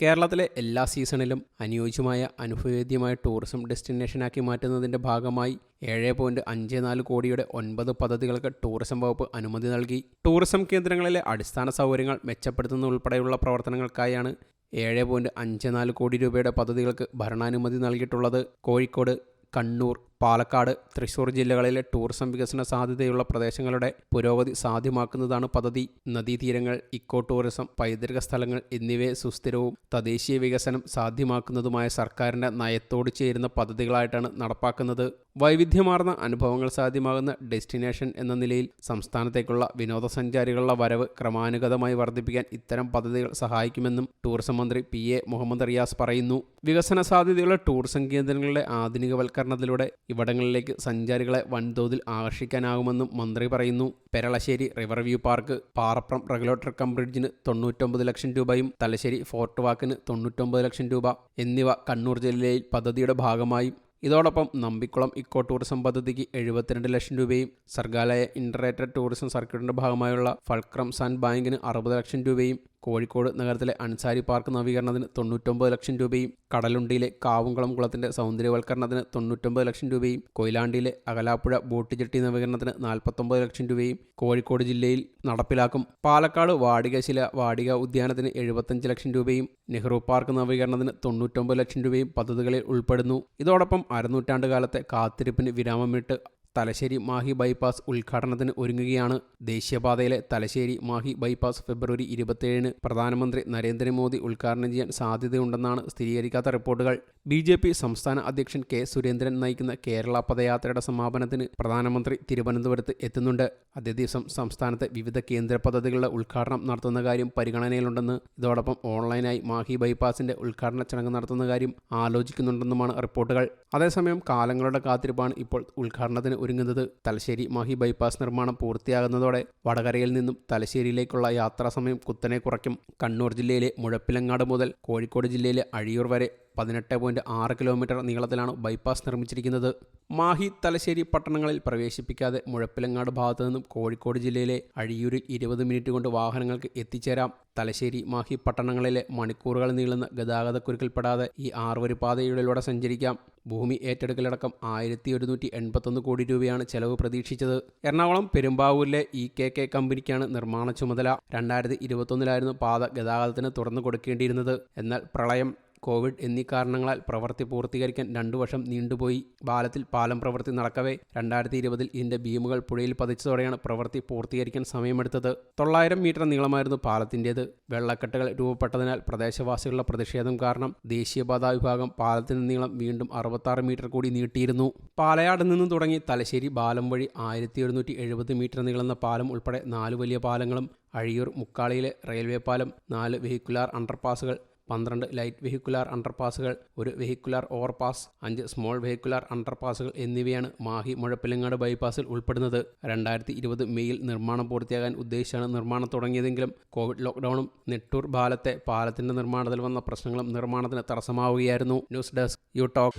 കേരളത്തിലെ എല്ലാ സീസണിലും അനുയോജ്യമായ അനുഭവേദ്യമായ ടൂറിസം ഡെസ്റ്റിനേഷനാക്കി മാറ്റുന്നതിന്റെ ഭാഗമായി ഏഴ് പോയിന്റ് അഞ്ച് നാല് കോടിയുടെ ഒൻപത് പദ്ധതികൾക്ക് ടൂറിസം വകുപ്പ് അനുമതി നൽകി. ടൂറിസം കേന്ദ്രങ്ങളിലെ അടിസ്ഥാന സൗകര്യങ്ങൾ മെച്ചപ്പെടുത്തുന്ന ഉൾപ്പെടെയുള്ള പ്രവർത്തനങ്ങൾക്കായാണ് ഏഴ് പോയിന്റ് അഞ്ച് നാല് കോടി രൂപയുടെ പദ്ധതികൾക്ക് ഭരണാനുമതി നൽകിയിട്ടുള്ളത്. കോഴിക്കോട് കണ്ണൂർ പാലക്കാട് തൃശൂർ ജില്ലകളിലെ ടൂറിസം വികസന സാധ്യതയുള്ള പ്രദേശങ്ങളുടെ പുരോഗതി സാധ്യമാക്കുന്നതാണ് പദ്ധതി. നദീതീരങ്ങൾ ഇക്കോ ടൂറിസം പൈതൃക സ്ഥലങ്ങൾ എന്നിവയെ സുസ്ഥിരവും തദ്ദേശീയ വികസനം സാധ്യമാക്കുന്നതുമായ സർക്കാരിന്റെ നയത്തോട് ചേരുന്ന പദ്ധതികളായിട്ടാണ് നടപ്പാക്കുന്നത്. വൈവിധ്യമാർന്ന അനുഭവങ്ങൾ സാധ്യമാകുന്ന ഡെസ്റ്റിനേഷൻ എന്ന നിലയിൽ സംസ്ഥാനത്തേക്കുള്ള വിനോദസഞ്ചാരികളുടെ വരവ് ക്രമാനുഗതമായി വർദ്ധിപ്പിക്കാൻ ഇത്തരം പദ്ധതികൾ സഹായിക്കുമെന്നും ടൂറിസം മന്ത്രി പി എ മുഹമ്മദ് റിയാസ് പറയുന്നു. വികസന സാധ്യതയുള്ള ടൂറിസം കേന്ദ്രങ്ങളുടെ ആധുനികവൽക്കരണത്തിലൂടെ ഇവിടങ്ങളിലേക്ക് സഞ്ചാരികളെ വൻതോതിൽ ആകർഷിക്കാനാകുമെന്നും മന്ത്രി പറയുന്നു. Peralassery river view park Parapram regulator cum ബ്രിഡ്ജിന് തൊണ്ണൂറ്റൊമ്പത് ലക്ഷം രൂപയും തലശ്ശേരി ഫോർട്ട് വാക്കിന് തൊണ്ണൂറ്റൊമ്പത് ലക്ഷം രൂപ എന്നിവ കണ്ണൂർ ജില്ലയിൽ പദ്ധതിയുടെ ഭാഗമായി. ഇതോടൊപ്പം നമ്പിക്കുളം ഇക്കോ ടൂറിസം പദ്ധതിക്ക് എഴുപത്തിരണ്ട് ലക്ഷം രൂപയും സർഗാലയ ഇന്ററേറ്റഡ് ടൂറിസം സർക്യൂട്ടിന്റെ ഭാഗമായുള്ള ഫൾക്രം സാൻഡ് ബാങ്കിന് അറുപത് ലക്ഷം രൂപയും കോഴിക്കോട് നഗരത്തിലെ അൻസാരി പാർക്ക് നവീകരണത്തിന് തൊണ്ണൂറ്റൊമ്പത് ലക്ഷം രൂപയും കടലുണ്ടിയിലെ കാവുംകുളം കുളത്തിന്റെ സൗന്ദര്യവൽക്കരണത്തിന് തൊണ്ണൂറ്റൊമ്പത് ലക്ഷം രൂപയും കൊയിലാണ്ടിയിലെ അകലാപ്പുഴ ബോട്ട് ജെട്ടി നവീകരണത്തിന് നാൽപ്പത്തൊമ്പത് ലക്ഷം രൂപയും കോഴിക്കോട് ജില്ലയിൽ നടപ്പിലാക്കും. പാലക്കാട് വാടികശില വാടിക ഉദ്യാനത്തിന് എഴുപത്തഞ്ച് ലക്ഷം രൂപയും നെഹ്റു പാർക്ക് നവീകരണത്തിന് തൊണ്ണൂറ്റൊമ്പത് ലക്ഷം രൂപയും പദ്ധതികളിൽ ഉൾപ്പെടുന്നു. ഇതോടൊപ്പം അരനൂറ്റാണ്ട് കാലത്തെ കാത്തിരിപ്പിന് വിരാമമിട്ട് തലശ്ശേരി മാഹി ബൈപ്പാസ് ഉദ്ഘാടനത്തിന് ഒരുങ്ങുകയാണ്. ദേശീയപാതയിലെ തലശ്ശേരി മാഹി ബൈപ്പാസ് ഫെബ്രുവരി ഇരുപത്തിയേഴിന് പ്രധാനമന്ത്രി നരേന്ദ്രമോദി ഉദ്ഘാടനം ചെയ്യാൻ സാധ്യതയുണ്ടെന്നാണ് സ്ഥിരീകരിക്കാത്ത റിപ്പോർട്ടുകൾ. ബി ജെ പി സംസ്ഥാന അധ്യക്ഷൻ കെ. സുരേന്ദ്രൻ നയിക്കുന്ന കേരള പദയാത്രയുടെ സമാപനത്തിന് പ്രധാനമന്ത്രി തിരുവനന്തപുരത്ത് എത്തുന്നുണ്ട്. അതേ ദിവസം സംസ്ഥാനത്തെ വിവിധ കേന്ദ്ര പദ്ധതികളുടെ ഉദ്ഘാടനം നടത്തുന്ന കാര്യം പരിഗണനയിലുണ്ടെന്ന് ഇതോടൊപ്പം ഓൺലൈനായി മാഹി ബൈപ്പാസിന്റെ ഉദ്ഘാടന ചടങ്ങ് നടത്തുന്ന കാര്യം ആലോചിക്കുന്നുണ്ടെന്നുമാണ് റിപ്പോർട്ടുകൾ. അതേസമയം കാലങ്ങളുടെ കാത്തിരിപ്പാണ് ഇപ്പോൾ ഉദ്ഘാടനത്തിന് ഒരുങ്ങുന്നത് തലശ്ശേരി മാഹി ബൈപ്പാസ് നിർമ്മാണം പൂർത്തിയാകുന്നതോടെ വടകരയിൽ നിന്നും തലശ്ശേരിയിലേക്കുള്ള യാത്രാസമയം കുത്തനെ കുറയ്ക്കും. കണ്ണൂർ ജില്ലയിലെ മുഴപ്പിലങ്ങാട് മുതൽ കോഴിക്കോട് ജില്ലയിലെ അഴിയൂർ വരെ പതിനെട്ട് പോയിന്റ് ആറ് കിലോമീറ്റർ നീളത്തിലാണ് ബൈപ്പാസ് നിർമ്മിച്ചിരിക്കുന്നത്. മാഹി തലശ്ശേരി പട്ടണങ്ങളിൽ പ്രവേശിപ്പിക്കാതെ മുഴപ്പിലങ്ങാട് ഭാഗത്തു നിന്നും കോഴിക്കോട് ജില്ലയിലെ അഴിയൂരിൽ ഇരുപത് മിനിറ്റ് കൊണ്ട് വാഹനങ്ങൾക്ക് എത്തിച്ചേരാം. തലശ്ശേരി മാഹി പട്ടണങ്ങളിലെ മണിക്കൂറുകൾ നീളുന്ന ഗതാഗതക്കുരുക്കിൽപ്പെടാതെ ഈ ആറുവരി പാതയിലൂടെ സഞ്ചരിക്കാം. ഭൂമി ഏറ്റെടുക്കലടക്കം ആയിരത്തി ഒരുന്നൂറ്റി എൺപത്തൊന്ന് കോടി രൂപയാണ് ചെലവ് പ്രതീക്ഷിച്ചത്. എറണാകുളം പെരുമ്പാവൂരിലെ ഇ കെ കെ കമ്പനിക്കാണ് നിർമ്മാണ ചുമതല. രണ്ടായിരത്തി ഇരുപത്തൊന്നിലായിരുന്നു പാത ഗതാഗതത്തിന് തുറന്നു കൊടുക്കേണ്ടിയിരുന്നത്. എന്നാൽ പ്രളയം കോവിഡ് എന്നീ കാരണങ്ങളാൽ പ്രവൃത്തി പൂർത്തീകരിക്കാൻ രണ്ടു വർഷം നീണ്ടുപോയി. പാലത്തിൽ പാലം പ്രവൃത്തി നടക്കവേ രണ്ടായിരത്തി ഇരുപതിൽ ഇതിന്റെ ബീമുകൾ പുഴയിൽ പതിച്ചതോടെയാണ് പ്രവൃത്തി പൂർത്തീകരിക്കാൻ സമയമെടുത്തത്. തൊള്ളായിരം മീറ്റർ നീളമായിരുന്നു പാലത്തിന്റേത് വെള്ളക്കെട്ടുകൾ രൂപപ്പെട്ടതിനാൽ പ്രദേശവാസികളുടെ പ്രതിഷേധം കാരണം ദേശീയപാതാ വിഭാഗം പാലത്തിന് നീളം വീണ്ടും അറുപത്താറ് മീറ്റർ കൂടി നീട്ടിയിരുന്നു. പാലയാട് നിന്നും തുടങ്ങി തലശ്ശേരി പാലം വഴി ആയിരത്തി ഒരുന്നൂറ്റി എഴുപത് മീറ്റർ നീളുന്ന പാലം ഉൾപ്പെടെ നാല് വലിയ പാലങ്ങളും അഴിയൂർ മുക്കാളിയിലെ റെയിൽവേ പാലം നാല് വെഹിക്കുലാർ അണ്ടർപാസുകൾ പന്ത്രണ്ട് ലൈറ്റ് വെഹിക്കുലാർ അണ്ടർപാസുകൾ ഒരു വെഹിക്കുലാർ ഓവർപാസ് അഞ്ച് സ്മോൾ വെഹിക്കുലാർ അണ്ടർപാസുകൾ എന്നിവയാണ് മാഹി മുഴപ്പിലങ്ങാട് ബൈപ്പാസിൽ ഉൾപ്പെടുന്നത്. രണ്ടായിരത്തി ഇരുപത് മെയ്യിൽ നിർമ്മാണം പൂർത്തിയാകാൻ ഉദ്ദേശിച്ചാണ് നിർമ്മാണം തുടങ്ങിയതെങ്കിലും കോവിഡ് ലോക്ക്ഡൌണും നെട്ടൂർ പാലത്തെ പാലത്തിന്റെ നിർമ്മാണത്തിൽ വന്ന പ്രശ്നങ്ങളും നിർമ്മാണത്തിന് തടസ്സമാവുകയായിരുന്നു. News desk you talk.